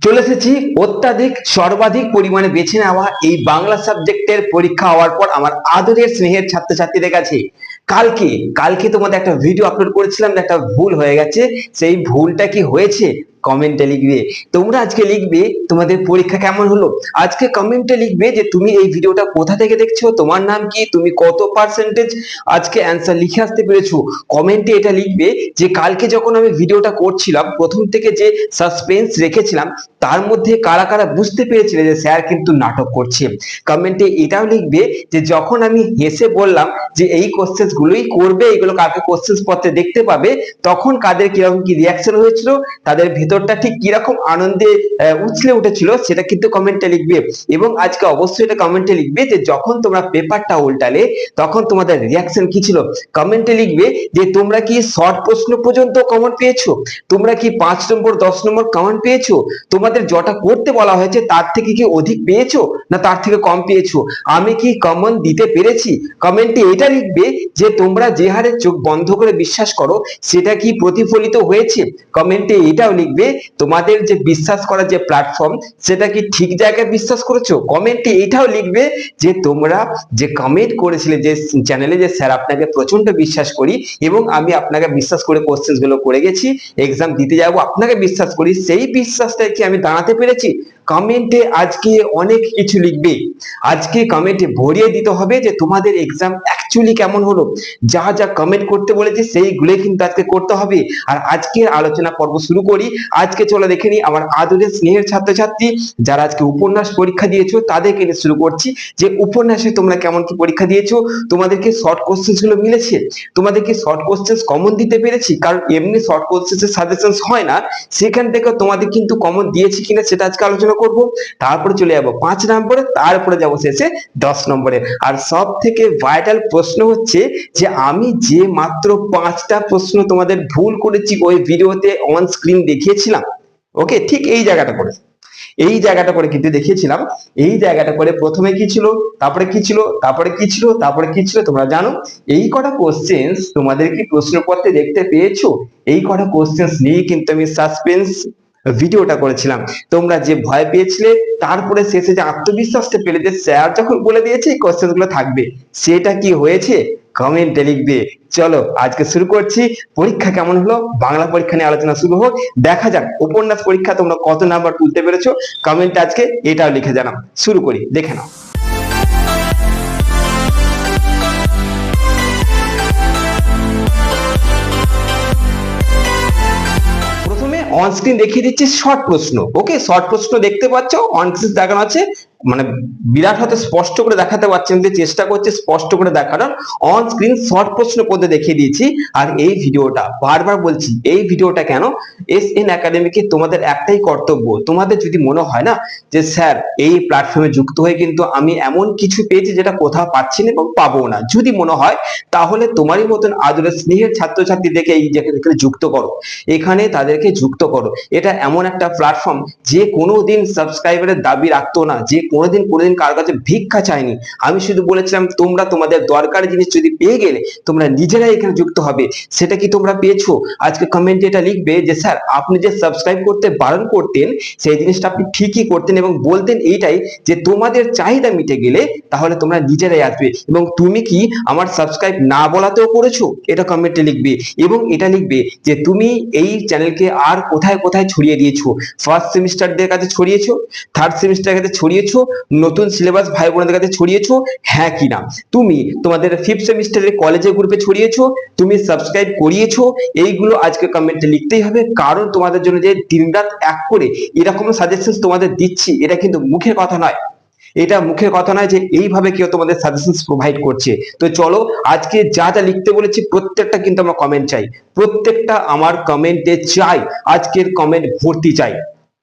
চলে এসেছি। অত্যাধিক, সর্বাধিক পরিমাণে বেছে নেওয়া এই বাংলা সাবজেক্টের পরীক্ষা হওয়ার পর আমার আদরের স্নেহের ছাত্রছাত্রীদের কাছে। কালকে কালকে তোমাদের একটা ভিডিও আপলোড করেছিলাম, একটা ভুল হয়ে গেছে। সেই ভুলটা কি হয়েছে? কমেন্টে লিখবে। তোমরা আজকে লিখবে তোমাদের পরীক্ষা কেমন হলো? আজকে কমেন্টে লিখবে যে তুমি এই ভিডিওটা কোথা থেকে দেখছ? তোমার নাম কি? তুমি কত পার্সেন্টেজ আজকে অ্যান্সার লিখে আসতে পেরেছ? কমেন্টে এটা লিখবে যে, কালকে যখন আমি ভিডিওটা করছিলাম, প্রথম থেকে যে সাসপেন্স রেখেছিলাম তার মধ্যে কারা কারা বুঝতে পেরেছিলে যে স্যার কিন্তু নাটক করছে? কমেন্টে এটাও লিখবে যে যখন আমি হেসে বললাম যে এই কোশ্চেন্স গুলোই করবে, এগুলো কাকে কোশ্চেন্স পত্রে দেখতে পাবে, তখন কাদের কীরকম কি রিয়াকশন হয়েছিল, তাদের ভেতরটা ঠিক কীরকম আনন্দে উছলে উঠেছিল সেটা কিন্তু কমেন্টে লিখবে। এবং আজকে অবশ্যই এটা কমেন্টে লিখবে যে যখন তোমরা পেপারটা উল্টালে, তখন তোমাদের রিয়াকশন কি ছিল? কমেন্টে লিখবে যে তোমরা কি শর্ট প্রশ্ন পর্যন্ত কমন পেয়েছ? তোমরা কি পাঁচ নম্বর, দশ নম্বর কমন পেয়েছ? তোমাদের যটা করতে বলা হয়েছে, তার থেকে কি অধিক পেয়েছ না তার থেকে কম পেয়েছ? আমি কি কমন দিতে পেরেছি? কমেন্টে এটা লিখবে যে তোমরা যে হারে চোখ বন্ধ করে বিশ্বাস করো, সেটা কি প্রতিফলিত হয়েছে? কমেন্টে এটাও লিখবে, তোমাদের যে বিশ্বাস করার যে প্ল্যাটফর্ম সেটা কি ঠিক জায়গায় বিশ্বাস করেছ? কমেন্টে এটাও লিখবে যে তোমরা যে কমেন্ট করেছিলে, যে চ্যানেলে যে স্যার আপনাকে প্রচণ্ড বিশ্বাস করি, এবং আমি আপনাকে বিশ্বাস করে কোশ্চেনগুলো করে গেছি এক্সাম দিতে যাব, আপনাকে বিশ্বাস করি, সেই বিশ্বাসটা কি আমি দাঁড়াতে পেরেছি? কমেন্টে আজকে অনেক কিছু লিখবে। আজকে কমেন্টে ভরিয়ে দিতে হবে যে তোমাদের এক্সাম অ্যাকচুয়ালি কেমন হলো? যা যা কমেন্ট করতে বলেছি সেইগুলোই কিন্তু আজকে করতে হবে। আর আজকের আলোচনা পর্ব শুরু করি। আজকে চলো দেখে নিই আমার আদরের স্নেহের ছাত্রছাত্রী, যারা আজকে উপন্যাস পরীক্ষা দিয়েছ, তাদেরকে নিয়ে শুরু করছি। যে উপন্যাসে তোমরা কেমন কি পরীক্ষা দিয়েছ, তোমাদেরকে শর্ট কোশ্চেনগুলো মিলেছে? তোমাদেরকে শর্ট কোশ্চেন কমন দিতে পেরেছি? কারণ এমনি শর্ট কোশ্চেন সাজেশন হয় না। সেখান থেকে তোমাদের কিন্তু কমন দিয়েছি কিনা সেটা আজকে আলোচনা করব। তারপরে চলে যাব পাঁচ নম্বরে, তারপরে যাব শেষে দশ নম্বরে। আর সব থেকে ভাইটাল প্রশ্ন হচ্ছে যে আমি যে মাত্র পাঁচটা প্রশ্ন তোমাদের ভুল করেছি ওই ভিডিওতে অন স্ক্রিন দেখিয়েছিলাম। ওকে ঠিক এই জায়গাটা করে। এই জায়গাটা করে কিন্তু দেখিয়েছিলাম। এই জায়গাটা করে প্রথমে কি ছিল? তারপরে কি ছিল? তারপরে কি ছিল? তারপরে কি ছিল? তোমরা জানো? এই কটা কোশ্চেন্স তোমাদের কি প্রশ্নপত্রে দেখতে পেয়েছ? এই কটা কোশ্চেন্স নিয়ে কিন্তু আমি সাসপেন্স ভিডিওটা করেছিলাম। তোমরা যে ভয় পেয়েছিলে, তারপরে শেষে যে আত্মবিশ্বাসটা পেলে যে স্যার যখন বলে দিয়েছে, এই কোশ্চেনগুলো থাকবে। সেটা কি হয়েছে? কমেন্টে লিখবে। চলো, আজকে শুরু করছি। পরীক্ষা কেমন হলো? বাংলা পরীক্ষা নিয়ে আলোচনা শুরু হোক। দেখা যাক, উপন্যাস পরীক্ষা তোমরা কত নাম্বার তুলতে পেরেছ? কমেন্টে আজকে এটাও লিখে জানাও। শুরু করি, দেখে নাও। প্রথমে অন স্ক্রিন দেখিয়ে দিচ্ছি শর্ট প্রশ্ন ওকে শর্ট প্রশ্ন দেখতে পাচ্ছ অনস্ক্রিন দেখানো আছে মানে বিরাট হতে স্পষ্ট করে দেখাতে পারছেন যে চেষ্টা করছে স্পষ্ট করে দেখানোর। অন স্ক্রিন শর্ট প্রশ্ন পদ্ধতি দেখিয়ে দিয়েছি। আর এই ভিডিওটা, বারবার বলছি, এই ভিডিওটা কেন? এস এন একাডেমিকে তোমাদের একটাই কর্তব্য। তোমাদের যদি মনে হয় না যে, স্যার, এই প্ল্যাটফর্মে যুক্ত হয়ে কিন্তু আমি এমন কিছু পেয়েছি যেটা কোথাও পাচ্ছি না এবং পাবো না। যদি মনে হয়, তাহলে তোমারই মতন আদরের স্নেহের ছাত্রছাত্রীদেরকে এই এখানে যুক্ত করো। এখানে তাদেরকে যুক্ত করো। এটা এমন একটা প্ল্যাটফর্ম যে কোনো দিন সাবস্ক্রাইবারের দাবি রাখতো না, যে কোনোদিন কোনোদিন কার কাছে ভিক্ষা চায়নি আমি শুধু বলেছিলাম, তোমরা তোমাদের দরকারি জিনিস যদি পেয়ে গেলে, তোমরা নিজেরাই এখানে যুক্ত হবে। সেটা কি তোমরা পেয়েছ? আজকে কমেন্টে এটা লিখবে যে, স্যার, আপনি যে সাবস্ক্রাইব করতে বারণ করতেন, সেই জিনিসটা আপনি ঠিকই করতেন এবং বলতেন এইটাই যে, তোমাদের চাহিদা মিটে গেলে তাহলে তোমরা নিজেরাই আসবে। এবং তুমি কি আমার সাবস্ক্রাইব না বলাতেও করেছ? এটা কমেন্টে লিখবে। এবং এটা লিখবে যে, তুমি এই চ্যানেলকে আর কোথায় কোথায় ছড়িয়ে দিয়েছ? ফার্স্ট সেমিস্টারদের কাছে ছড়িয়েছো? থার্ড সেমিস্টারের কাছে ছড়িয়েছো? নতুন সিলেবাস ভাই বোনদের কাছে ছড়িয়েছো? হ্যাঁ কি না তুমি তোমাদের ফিফথ সেমিস্টারের কলেজের গ্রুপে ছড়িয়েছো? তুমি সাবস্ক্রাইব করিয়েছো? এইগুলো আজকে কমেন্টে লিখতেই হবে। কারণ তোমাদের জন্য যে দিনরাত এক করে এরকম সাজেশন তোমাদের দিচ্ছি, এটা কিন্তু মুখের কথা নয়। এটা মুখের কথা নয় যে এইভাবে কেউ তোমাদের সাজেশন প্রোভাইড করছে। তো চলো, আজকে যা যা লিখতে বলেছি, প্রত্যেকটা কিন্তু আমরা কমেন্ট চাই। প্রত্যেকটা আমার কমেন্টে চাই। আজকের কমেন্ট ভর্তি চাই।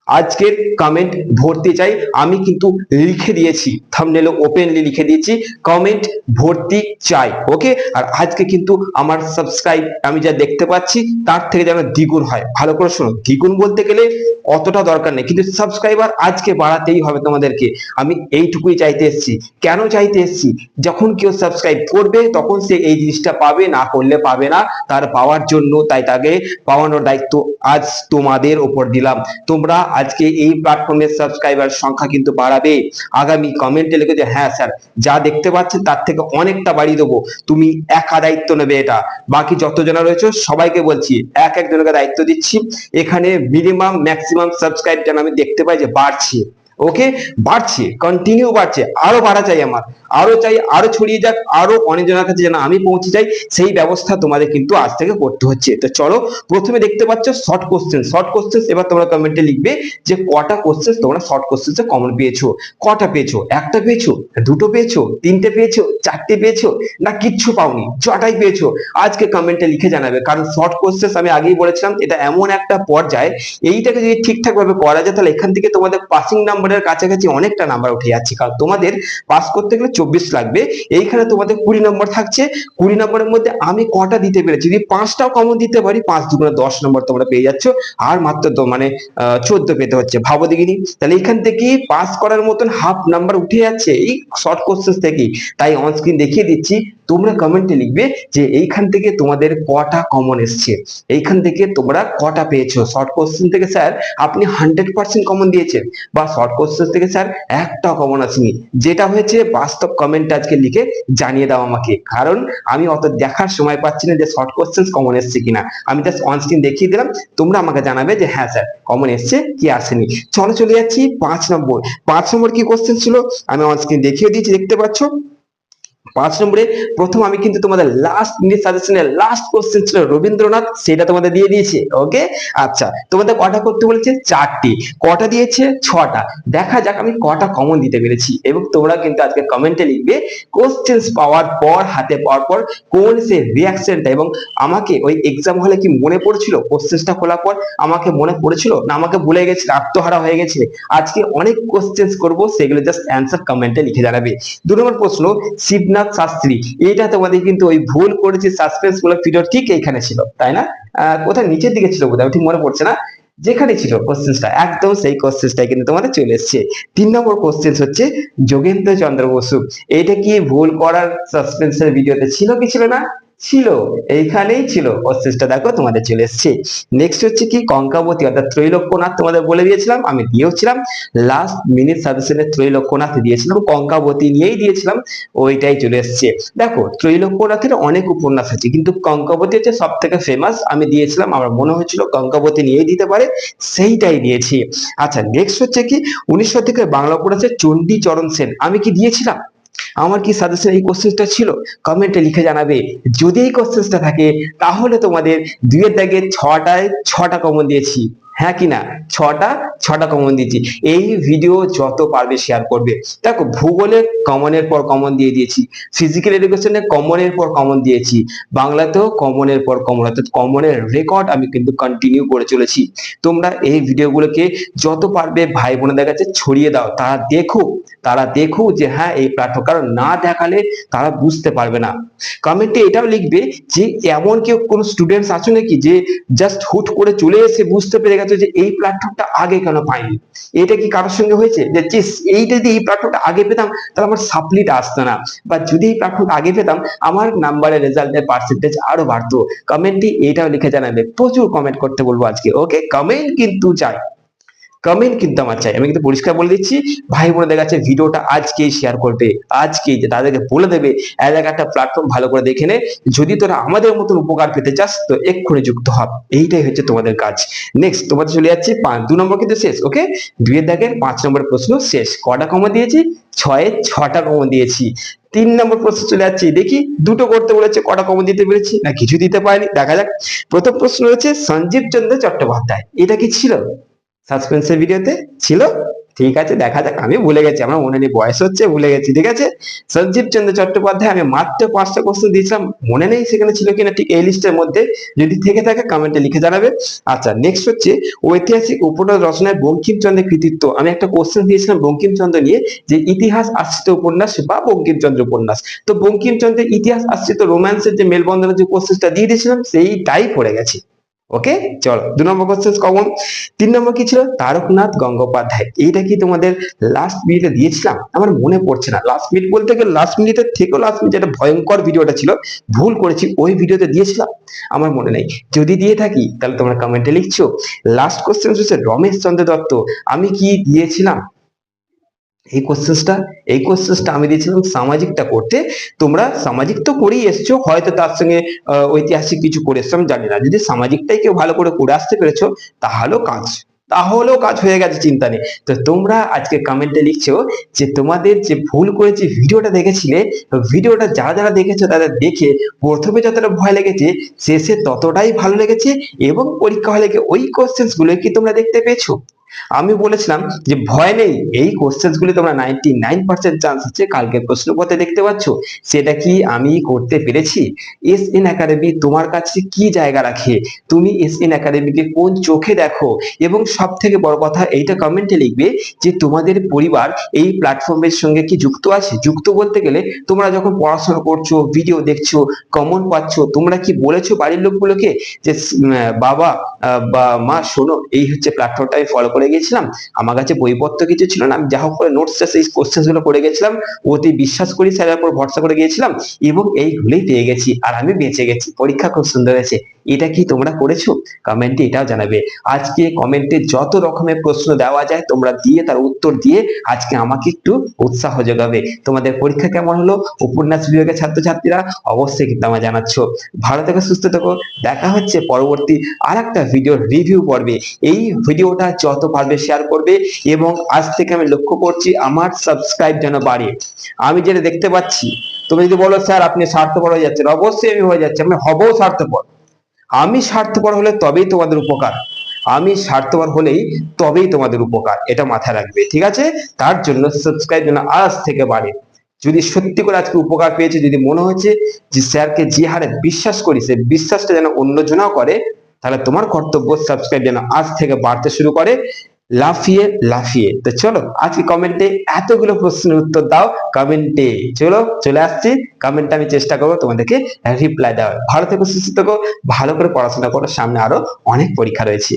আজকের কমেন্ট ভর্তি চাই। আমি কিন্তু লিখে দিয়েছি থামনেলে ওপেনলি লিখে দিয়েছি কমেন্ট ভর্তি চাই ওকে আর আজকে কিন্তু আমার সাবস্ক্রাইব আমি যা দেখতে পাচ্ছি, তার থেকে যেন দ্বিগুণ হয়। ভালো করে শোনো, দ্বিগুণ বলতে গেলে অতটা দরকার নেই, কিন্তু সাবস্ক্রাইবার আজকে বাড়াতেই হবে তোমাদেরকে। আমি এইটুকুই চাইতে এসেছি। কেন চাইতে এসেছি? যখন কেউ সাবস্ক্রাইব করবে, তখন সে এই জিনিসটা পাবে, না করলে পাবে না। তার পাওয়ার জন্য তাই তাকে পাওয়ানোর দায়িত্ব আজ তোমাদের ওপর দিলাম। তোমরা আজকে এই প্ল্যাটফর্মের সাবস্ক্রাইবার সংখ্যা কিন্তু বাড়াবে। আগামী কমেন্টে লিখে যে হ্যাঁ স্যার যা দেখতে পাচ্ছেন তার থেকে অনেকটা বাড়িয়ে দেবো। তুমি একা দায়িত্ব নেবে এটা। বাকি যতজনা রয়েছে, সবাইকে বলছি, এক একজনকে দায়িত্ব দিচ্ছি। এখানে মিনিমাম ম্যাক্সিমাম সাবস্ক্রাইব যেন আমি দেখতে পাই যে বাড়ছে। ওকে বাড়ছে কন্টিনিউ বাড়ছে, আরও বাড়া চাই আমার, আরও চাই, আরও ছড়িয়ে যাক, আরও অনেকজনের কাছে যেন আমি পৌঁছে যাই, সেই ব্যবস্থা তোমাদের কিন্তু আজ থেকে করতে হচ্ছে। তো চলো, প্রথমে দেখতে পাচ্ছ শর্ট কোশ্চেন শর্ট কোশ্চেন এবার তোমরা কমেন্টে লিখবে যে কটা কোশ্চেন তোমরা শর্ট কোশ্চেন কমন পেয়েছ। কটা পেয়েছ? একটা পেয়েছ? দুটো পেয়েছ? তিনটে পেয়েছ? চারটে পেয়েছ? না কিচ্ছু পাওনি, ছটাই পেয়েছ? আজকে কমেন্টে লিখে জানাবে, কারণ শর্ট কোশ্চেন আমি আগেই বলেছিলাম, এটা এমন একটা পর্যায়ে, এইটাকে যদি ঠিকঠাক ভাবে করা যায়, তাহলে এখান থেকে তোমাদের পাসিং নাম্বারের কাছাকাছি অনেকটা নাম্বার উঠে যাচ্ছে। কারণ তোমাদের পাস করতে গেলে চব্বিশ লাগবে। এইখানে তোমাদের কুড়ি নম্বর থাকছে। কুড়ি নম্বরের মধ্যে আমি কটা দিতে পেরেছি? যদি পাঁচটাও কমন দিতে পারি, পাঁচ দুগুণে দশ নম্বর তোমরা পেয়ে যাচ্ছ। আর মাত্র তো মানে চোদ্দ পেতে হচ্ছে। ভাবো দেখিনি? তাহলে এখান থেকে পাস করার মতন হাফ নাম্বার উঠে যাচ্ছে। এই শর্ট কোশ্চেন থেকেই। তাই অন স্ক্রিন দেখিয়ে দিচ্ছি। তোমরা কমেন্টে লিখবে যে এইখান থেকে তোমাদের কটা কমন এসছে। এইখান থেকে তোমরা কটা পেয়েছ? শর্ট কোশ্চেন থেকে স্যার আপনি হান্ড্রেড পার্সেন্ট কমন দিয়েছেন। বা শর্ট কোশ্চেন থেকে স্যার একটা কমন আসেনি। যেটা হয়েছে, বাস্তব কমেন্ট আজকে লিখে জানিয়ে দাও আমাকে। কারণ আমি অত দেখার সময় পাচ্ছি না যে শর্ট কোশ্চেন কমন এসছে কিনা। আমি জাস্ট অন স্ক্রিন দেখিয়ে দিলাম। তোমরা আমাকে জানাবে যে হ্যাঁ স্যার কমন এসছে কি আসেনি। চলো চলে যাচ্ছি পাঁচ নম্বর। পাঁচ নম্বর কি কোশ্চেন ছিল? আমি অন স্ক্রিন দেখিয়ে দিয়েছি, দেখতে পাচ্ছ? পাঁচ নম্বরে, প্রথম আমি কিন্তু তোমাদের লাস্ট মিনিট সাজেশনের লাস্ট কোশ্চেন ছিল রবীন্দ্রনাথ, সেটা তোমাদের দিয়ে দিয়েছে ওকে আচ্ছা তোমাদের কটা করতে বলেছে? চারটি। কটা দিয়েছে? ছটা। দেখা যাক আমি কটা কমন দিতে পেরেছি, এবং তোমরা কিন্তু আজকে কমেন্টে লিখবে কোশ্চেন্স পাওয়ার পর, হাতে পাওয়ার পর, কোন সে রিয়াকশনটা এবং আমাকে ওই এক্সাম হলে কি মনে পড়ছিল? কোশ্চেন্সটা খোলার পর আমাকে মনে পড়েছিল? না, আমাকে ভুলে গেছে, আত্মহারা হয়ে গেছে? আজকে অনেক কোশ্চেন্স করব, সেগুলো জাস্ট অ্যান্সার কমেন্টে লিখে জানাবে। দু নম্বর প্রশ্ন শিবনাথ শাস্ত্রী। এটা তোমাদের কিন্তু ওই ভুল করেছি সাসপেন্স বলে পিরিয়ড ঠিক এইখানে ছিল, তাই না? কোথায়? নিচের দিকে ছিল বোধহয়, ঠিক মনে পড়ছে না? যেখানে ছিল কোশ্চেন্সটা একদম সেই কোশ্চেন্সটাই কিন্তু তোমাদের চলে এসছে। তিন নম্বর কোশ্চেন হচ্ছে যোগেন্দ্র চন্দ্র বসু। এটা কি ভুল করার সাসপেন্সের ভিডিওতে ছিল কি ছিল না? ছিল, এইখানেই ছিল কোশ্চেন্সটা দেখো, তোমাদের চলে এসছে। নেক্সট হচ্ছে কি? কঙ্কাবতী, অর্থাৎ ত্রৈলোক্যনাথ তোমাদের বলে দিয়েছিলাম, আমি দিয়েওছিলাম লাস্ট মিনিট সাজেশনের ত্রৈলোক্যনাথ দিয়েছিলাম কঙ্কাবতী নিয়েই দিয়েছিলাম, ওইটাই চলে এসছে। দেখো, ত্রৈলোক্যনাথের অনেক উপন্যাস আছে, কিন্তু কঙ্কাবতী হচ্ছে সব থেকে ফেমাস আমি দিয়েছিলাম, আমার মনে হয়েছিল কঙ্কাবতী নিয়েই দিতে পারে, সেইটাই দিয়েছি। আচ্ছা নেক্সট হচ্ছে কি? উনিশশো থেকে বাংলা উপন্যাসের চণ্ডী চরণ সেন, আমি কি দিয়েছিলাম? আমার কি সাজেশন এই কোশ্চেনটা ছিল? কমেন্টে লিখে জানাবে। যদি এই কোশ্চেনটা থাকে, তাহলে তোমাদের দুইয়ের দাগে ছটায় ছটা কমন দিয়েছি। হ্যাঁ কি না? ছটা ছটা কমন দিয়েছি। এই ভিডিও যত পারবে শেয়ার করবে। দেখো, ভূগোলে কমনের পর কমন দিয়ে দিয়েছি। ফিজিক্যাল এডুকেশনে কমনের পর কমন দিয়েছি। বাংলাতেও কমনের পর কমন অর্থাৎ কমনের রেকর্ড আমি কিন্তু কন্টিনিউ করে চলেছি। তোমরা এই ভিডিওগুলোকে যত পারবে ভাই বোনেদের কাছে ছড়িয়ে দাও। তারা দেখুক তারা দেখুক যে হ্যাঁ এই প্ল্যাটফর্ম কারণ না দেখালে তারা বুঝতে পারবে না। কমেন্টে এটাও লিখবে যে, এমন কেউ কোনো স্টুডেন্টস আছে নাকি যে জাস্ট হুট করে চলে এসে বুঝতে পেরে গেছে যে এই প্ল্যাটফর্মটা আগে কেন পাইনি এটা কি কারোর সঙ্গে হয়েছে? যে এইটা যদি এই প্ল্যাটফর্মটা আগে পেতাম, তাহলে আমার সাপ্লিটা আসতো না। বা যদি এই প্ল্যাটফর্মটা আগে পেতাম, আমার নাম্বারের রেজাল্টের পার্সেন্টেজ আরও বাড়তো। কমেন্টে এটাও লিখে জানাবে। প্রচুর কমেন্ট করতে বলব আজকে ওকে কমেন্ট কিন্তু চাই কমেন্ট কিন্তু আমার চাই। আমি কিন্তু পরিষ্কার বলে দিচ্ছি ভাই বোনদের কাছে ভিডিওটা আজকেই শেয়ার করবে। আজকেই যে তাদেরকে বলে দেবে এক একটা প্ল্যাটফর্ম ভালো করে দেখে নে। যদি তোরা আমাদের মতন উপকার পেতে চাস, তো এক্ষুনি যুক্ত হব এইটাই হচ্ছে তোমাদের কাজ। নেক্সট তোমাদের চলে যাচ্ছে, পাঁচ, দু নম্বর কিন্তু শেষ ওকে দুইয়ের দাগের পাঁচ নম্বর প্রশ্ন শেষ। কটা কমন দিয়েছি? ছয়ে ছটা কমন দিয়েছি। তিন নম্বর প্রশ্ন চলে যাচ্ছে, দেখি দুটো করতে বলেছে, কটা কমন দিতে পেরেছি? না, কিছু দিতে পারিনি। দেখা যাক। প্রথম প্রশ্ন হচ্ছে সঞ্জীব চন্দ্র চট্টোপাধ্যায়। এটা কি ছিল? সাসপেন্সের ভিডিওতে ছিল। ঠিক আছে, দেখা যাক। আমি ভুলে গেছি, আমার মনে নেই, বয়স হচ্ছে, ভুলে গেছি, ঠিক আছে? সঞ্জীব চন্দ্র চট্টোপাধ্যায়, আমি মাত্র পাঁচটা কোশ্চেন দিয়েছিলাম। মনে নেই সেখানে ছিল কিনা, ঠিক এই লিস্টের মধ্যে। যদি থেকে থাকে কমেন্টে লিখে জানাবে। আচ্ছা নেক্সট হচ্ছে ঐতিহাসিক উপন্যাস রচনায় বঙ্কিমচন্দ্রের কৃতিত্ব। আমি একটা কোশ্চেন দিয়েছিলাম বঙ্কিমচন্দ্র নিয়ে, যে ইতিহাস আশ্রিত উপন্যাস বা বঙ্কিমচন্দ্র উপন্যাস। তো বঙ্কিমচন্দ্রের ইতিহাস আশ্রিত রোম্যান্সের যে মেলবন্ধনের যে কোশ্চেনটা দিয়ে দিয়েছিলাম সেইটাই পড়ে গেছে। ওকে চলো, দু নম্বর কোশ্চেন কমন তিন নম্বর কি ছিল? তারকনাথ গঙ্গোপাধ্যায়। এইটা কি তোমাদের লাস্ট মিনিটে দিয়েছিলাম? আমার মনে পড়ছে না। লাস্ট মিনিট বলতে গেলে লাস্ট মিনিটের থেকেও লাস্ট মিনিট যেটা ভয়ঙ্কর ভিডিওটা ছিল। ভুল করেছি, ওই ভিডিওতে দিয়েছিলাম। আমার মনে নেই। যদি দিয়ে থাকি, তাহলে তোমরা কমেন্টে লিখছো। লাস্ট কোশ্চেন হচ্ছে রমেশ চন্দ্র দত্ত। আমি কি দিয়েছিলাম? এই কোশ্চেন্সটা এই কোশ্চেন্সটা আমি দিয়েছিলাম সামাজিকটা করতে। তোমরা সামাজিক তো করেই এসছো, হয়তো তার সঙ্গে ঐতিহাসিক কিছু করে এসছো, আমি জানি না। যদি সামাজিকটাই কেউ ভালো করে করে আসতে পেরেছ, তাহলেও কাজ তাহলেও কাজ হয়ে গেছে চিন্তা নেই। তো তোমরা আজকে কমেন্টে লিখছো যে তোমাদের যে ভুল করে যে ভিডিওটা দেখেছিলে, ভিডিওটা যারা যারা দেখেছ তাদের দেখে প্রথমে যতটা ভয় লেগেছে, শেষে ততটাই ভালো লেগেছে এবং পরীক্ষা হলে ওই কোশ্চেন্সগুলো কি তোমরা দেখতে পেয়েছ? আমি বলেছিলাম যে ভয় নেই, এই কোশ্চেন্স গুলি তোমরা নাইনটি নাইন পার্সেন্ট চান্স আছে কালকে প্রশ্নপত্রে দেখতে পাচ্ছ। সেটা কি আমি করতে পেরেছি? এস এন একাডেমি তোমার কাছে কি জায়গা রাখে? তুমি এস এন একাডেমিকে কোন চোখে দেখো? এবং সব থেকে বড় কথা, এইটা কমেন্টে লিখবে যে তোমাদের পরিবার এই প্ল্যাটফর্মের সঙ্গে কি যুক্ত আছে? যুক্ত বলতে গেলে তোমরা যখন পড়াশোনা করছ ভিডিও দেখছ কমন পাচ্ছ, তোমরা কি বলেছ বাড়ির লোকগুলোকে যে বাবা বা মা, শোনো, এই হচ্ছে প্ল্যাটফর্মটা আমি ফলো করে গেছিলাম, আমার কাছে বইপত্র কিছু ছিল না, আমি যা হোক করে নোটস এই কোশ্চেনগুলো করে গেছিলাম ওতে বিশ্বাস করি স্যারের উপর ভরসা করে গিয়েছিলাম এবং এইগুলোই পেয়ে গেছি আর আমি বেঁচে গেছি, পরীক্ষা খুব সুন্দর হয়েছে। এটা কি তোমরা করেছ? কমেন্টে এটাও জানাবে। আজকে কমেন্টে যত রকমের প্রশ্ন দেওয়া যায়, তোমরা দিয়ে তার উত্তর দিয়ে আজকে আমাকে একটু উৎসাহ যোগাবে। তোমাদের পরীক্ষা কেমন হলো? উপন্যাস বিভাগের ছাত্রছাত্রীরা অবশ্যই কিন্তু আমায় জানাচ্ছ। ভালো থেকো, সুস্থ থেকো। দেখা হচ্ছে পরবর্তী আর একটা ভিডিওর রিভিউ পর্বে। এই ভিডিওটা যত পারবে শেয়ার করবে এবং আজ থেকে আমি লক্ষ্য করছি আমার সাবস্ক্রাইব যেন বাড়ে। আমি যেটা দেখতে পাচ্ছি, তুমি যদি বলো, স্যার, আপনি স্বার্থপর হয়ে যাচ্ছেন। অবশ্যই আমি হয়ে যাচ্ছি, আমি হবও স্বার্থপর। আমি স্বার্থপর হলে তবেই তোমাদের উপকার। আমি স্বার্থপর হলেই তবেই তোমাদের উপকার, এটা মাথায় রাখবে, ঠিক আছে? তার জন্য সাবস্ক্রাইব যেন আজ থেকে বাড়ে। যদি সত্যি করে আজকে উপকার পেয়েছে, যদি মনে হয়েছে যে স্যারকে যে হারে বিশ্বাস করি সে বিশ্বাসটা যেন অন্যজনাও করে তাহলে তোমার কর্তব্য সাবস্ক্রাইব যেন আজ থেকে বাড়তে শুরু করে, লাফিয়ে লাফিয়ে। তো চলো, আজকে কমেন্টে এতগুলো প্রশ্নের উত্তর দাও কমেন্টে চলো, চলে আসছি। কমেন্টে আমি চেষ্টা করব তোমাদেরকে রিপ্লাই দেওয়ার। ভালো থেকে, সুস্থ থেকো, ভালো করে পড়াশোনা করো, সামনে আরও অনেক পরীক্ষা রয়েছে।